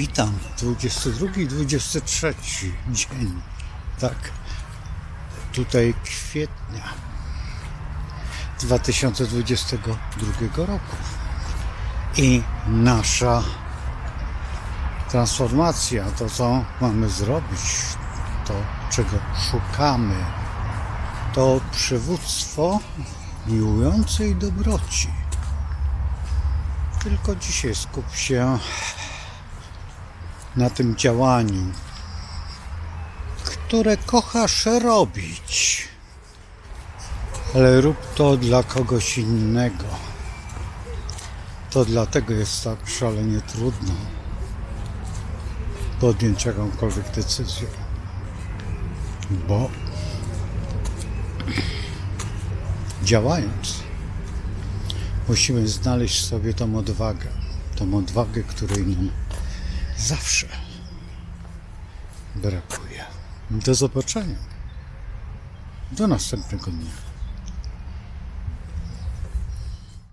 Witam, 22 i 23 dzień, tak, tutaj kwietnia 2022 roku. I nasza transformacja, to co mamy zrobić, to czego szukamy, to przywództwo miłującej dobroci. Tylko dzisiaj skup się na tym działaniu, które kochasz robić, ale rób to dla kogoś innego. To dlatego jest tak szalenie trudno podjąć jakąkolwiek decyzję, bo działając, musimy znaleźć sobie tą odwagę, tą odwagę, której nam zawsze brakuje. Do zobaczenia. Do następnego dnia.